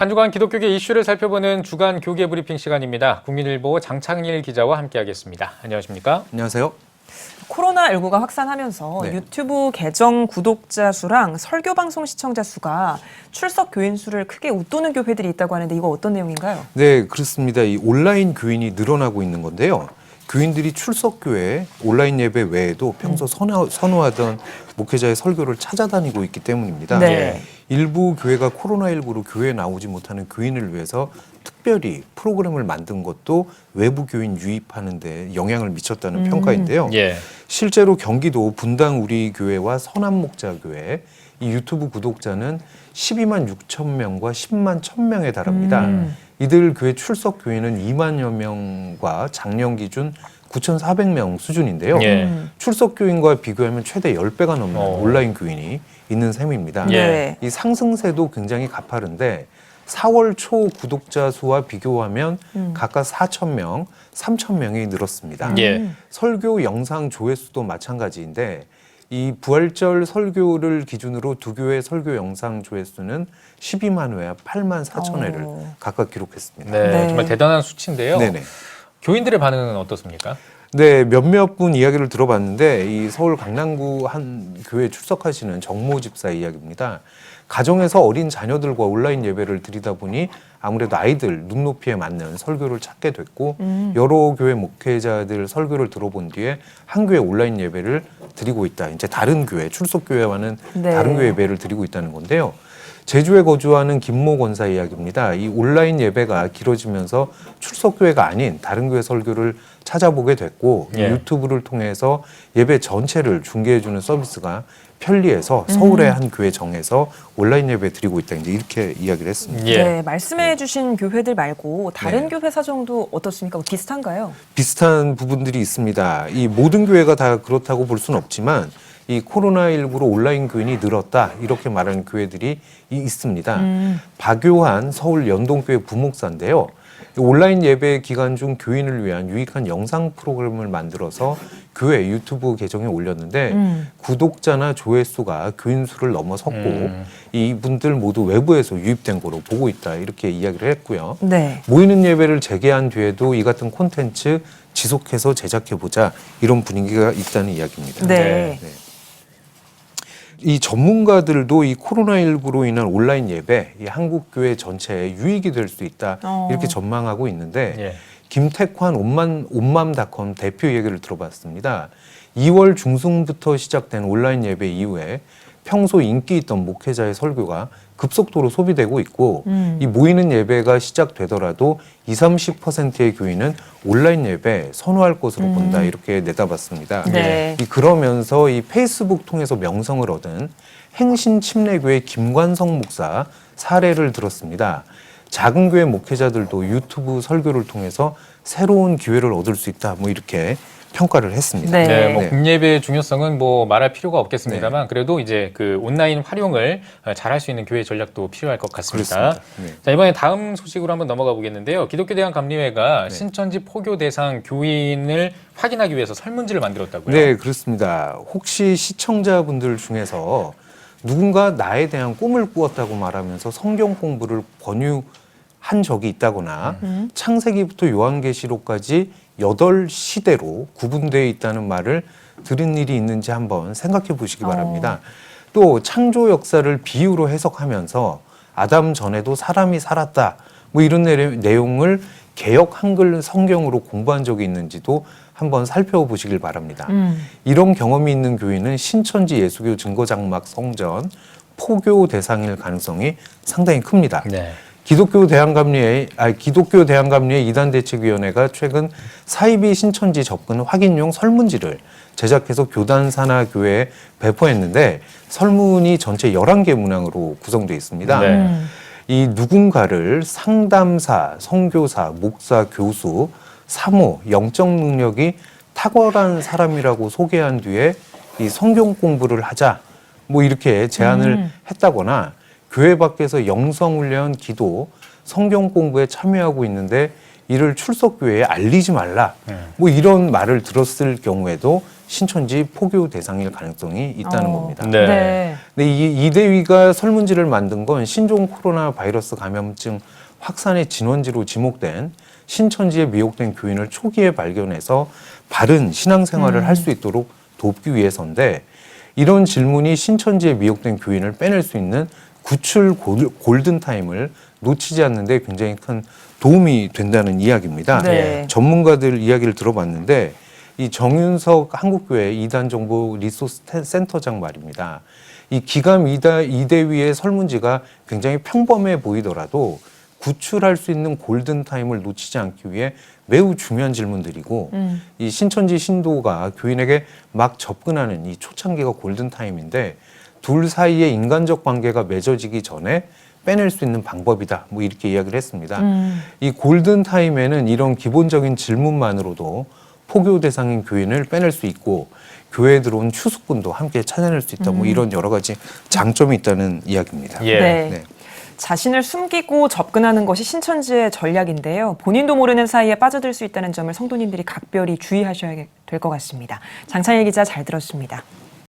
한 주간 기독교계 이슈를 살펴보는 주간 교계 브리핑 시간입니다. 국민일보 장창일 기자와 함께하겠습니다. 안녕하십니까? 안녕하세요. 코로나19가 확산하면서 네. 유튜브 계정 구독자 수랑 설교 방송 시청자 수가 출석 교인 수를 크게 웃도는 교회들이 있다고 하는데 이거 어떤 내용인가요? 네, 그렇습니다. 이 온라인 교인이 늘어나고 있는 건데요. 교인들이 출석 교회, 온라인 예배 외에도 평소 선호, 선호하던 목회자의 설교를 찾아다니고 있기 때문입니다. 네. 일부 교회가 코로나19로 교회에 나오지 못하는 교인을 위해서 특별히 프로그램을 만든 것도 외부 교인 유입하는 데 영향을 미쳤다는 평가인데요. 예. 실제로 경기도 분당 우리 교회와 선한 목자 교회 이 유튜브 구독자는 12만 6천 명과 10만 1천 명에 달합니다. 음. 이들 교회 출석 교인은 2만여 명과 작년 기준 9,400명 수준인데요. 예. 음. 출석 교인과 비교하면 최대 10배가 넘는 어. 온라인 교인이 있는 셈입니다. 예. 네. 이 상승세도 굉장히 가파른데 4월 초 구독자 수와 비교하면 음. 각각 4천 명, 3천 명이 늘었습니다. 예. 설교 영상 조회수도 마찬가지인데 이 부활절 설교를 기준으로 두 교회 설교 영상 조회수는 12만 회와 8만 4천 회를 어. 각각 기록했습니다. 네. 네. 정말 대단한 수치인데요. 네네. 교인들의 반응은 어떻습니까? 네, 몇몇 분 이야기를 들어봤는데 이 서울 강남구 한 교회 출석하시는 정모 집사 이야기입니다. 가정에서 어린 자녀들과 온라인 예배를 드리다 보니 아무래도 아이들 눈높이에 맞는 설교를 찾게 됐고 음. 여러 교회 목회자들 설교를 들어본 뒤에 한 교회 온라인 예배를 드리고 있다. 이제 다른 교회 출석 교회와는 네. 다른 교회 예배를 드리고 있다는 건데요. 제주에 거주하는 김모 권사 이야기입니다. 이 온라인 예배가 길어지면서 출석 교회가 아닌 다른 교회 설교를 찾아보게 됐고 이 예. 유튜브를 통해서 예배 전체를 중계해 주는 서비스가 편리해서 서울의 한 교회 정에서 온라인 예배 드리고 있다. 이제 이렇게 이야기를 했습니다. 예. 네, 말씀해주신 교회들 말고 다른 네. 교회 사정도 어떻습니까? 뭐 비슷한가요? 비슷한 부분들이 있습니다. 이 모든 교회가 다 그렇다고 볼 수는 없지만 이 코로나19로 온라인 교인이 늘었다 이렇게 말하는 교회들이 이- 있습니다. 음. 박요한 서울 연동교회 부목사인데요. 온라인 예배 기간 중 교인을 위한 유익한 영상 프로그램을 만들어서 교회 유튜브 계정에 올렸는데 음. 구독자나 조회수가 교인 수를 넘어섰고 음. 이분들 모두 외부에서 유입된 거로 보고 있다 이렇게 이야기를 했고요. 네. 모이는 예배를 재개한 뒤에도 이 같은 콘텐츠 지속해서 제작해 보자 이런 분위기가 있다는 이야기입니다. 네. 네. 이 전문가들도 이 코로나19로 인한 온라인 예배, 이 한국 교회 전체에 유익이 될 수 있다 어. 이렇게 전망하고 있는데 예. 김택환 온만 온맘닷컴 대표 얘기를 들어봤습니다. 2월 중순부터 시작된 온라인 예배 이후에 평소 인기 있던 목회자의 설교가 급속도로 소비되고 있고 음. 이 모이는 예배가 시작되더라도 20, 30%의 교인은 온라인 예배 선호할 것으로 음. 본다 이렇게 내다봤습니다. 네. 이 그러면서 이 페이스북 통해서 명성을 얻은 행신 침례교회 김관성 목사 사례를 들었습니다. 작은 교회 목회자들도 유튜브 설교를 통해서 새로운 기회를 얻을 수 있다. 뭐 이렇게 평가를 했습니다. 네. 네, 뭐 네. 국예배의 중요성은 뭐 말할 필요가 없겠습니다만 그래도 이제 그 온라인 활용을 어, 잘할 수 있는 교회 전략도 필요할 것 같습니다. 그렇습니다. 네. 자 이번에 다음 소식으로 한번 넘어가 보겠는데요. 기독교 대학 감리회가 네. 신천지 포교 대상 교인을 확인하기 위해서 설문지를 만들었다고요. 네, 그렇습니다. 혹시 시청자분들 중에서 누군가 나에 대한 꿈을 꾸었다고 말하면서 성경 공부를 권유 한 적이 있다거나 음. 창세기부터 요한계시록까지 여덟 시대로 구분되어 있다는 말을 들은 일이 있는지 한번 생각해 보시기 어. 바랍니다. 또 창조 역사를 비유로 해석하면서 아담 전에도 사람이 살았다. 뭐 이런 내용을 개역 한글 성경으로 공부한 적이 있는지도 한번 살펴보시길 바랍니다. 음. 이런 경험이 있는 교인은 신천지 예수교 증거장막 성전 포교 대상일 가능성이 상당히 큽니다. 네. 기독교 대한감리회, 아 기독교 대한감리회 이단 대책위원회가 최근 사이비 신천지 접근 확인용 설문지를 제작해서 교단 산하 교회에 배포했는데 설문이 전체 11개 문항으로 구성되어 있습니다. 네. 음. 이 누군가를 상담사, 선교사, 목사, 교수, 사모, 영적 능력이 탁월한 사람이라고 소개한 뒤에 이 성경 공부를 하자 뭐 이렇게 제안을 음. 했다거나 교회 밖에서 영성 훈련, 기도, 성경 공부에 참여하고 있는데 이를 출석 교회에 알리지 말라. 음. 뭐 이런 말을 들었을 경우에도 신천지 포교 대상일 가능성이 있다는 어. 겁니다. 네. 네. 근데 이 이대위가 설문지를 만든 건 신종 코로나 바이러스 감염증 확산의 진원지로 지목된 신천지에 미혹된 교인을 초기에 발견해서 바른 신앙생활을 할수 있도록 돕기 위해서인데 이런 질문이 신천지에 미혹된 교인을 빼낼 수 있는 구출 골- 골든타임을 놓치지 않는데 굉장히 큰 도움이 된다는 이야기입니다. 네. 전문가들 이야기를 들어봤는데 이 정윤석 한국교회 이단 정보 리소스 텐- 센터장 말입니다. 이 기감 이대위의 설문지가 굉장히 평범해 보이더라도 구출할 수 있는 골든 타임을 놓치지 않기 위해 매우 중요한 질문들이고 음. 이 신천지 신도가 교인에게 막 접근하는 이 초창기가 골든 타임인데 둘 사이의 인간적 관계가 맺어지기 전에 빼낼 수 있는 방법이다. 뭐 이렇게 이야기를 했습니다. 음. 이 골든 타임에는 이런 기본적인 질문만으로도 포교 대상인 교인을 빼낼 수 있고 교회에 들어온 추수꾼도 함께 찾아낼 수 있다. 뭐 이런 여러 가지 장점이 있다는 이야기입니다. 예. 네. 네. 자신을 숨기고 접근하는 것이 신천지의 전략인데요. 본인도 모르는 사이에 빠져들 수 있다는 점을 성도님들이 각별히 주의하셔야 될 것 같습니다. 장창일 기자 잘 들었습니다.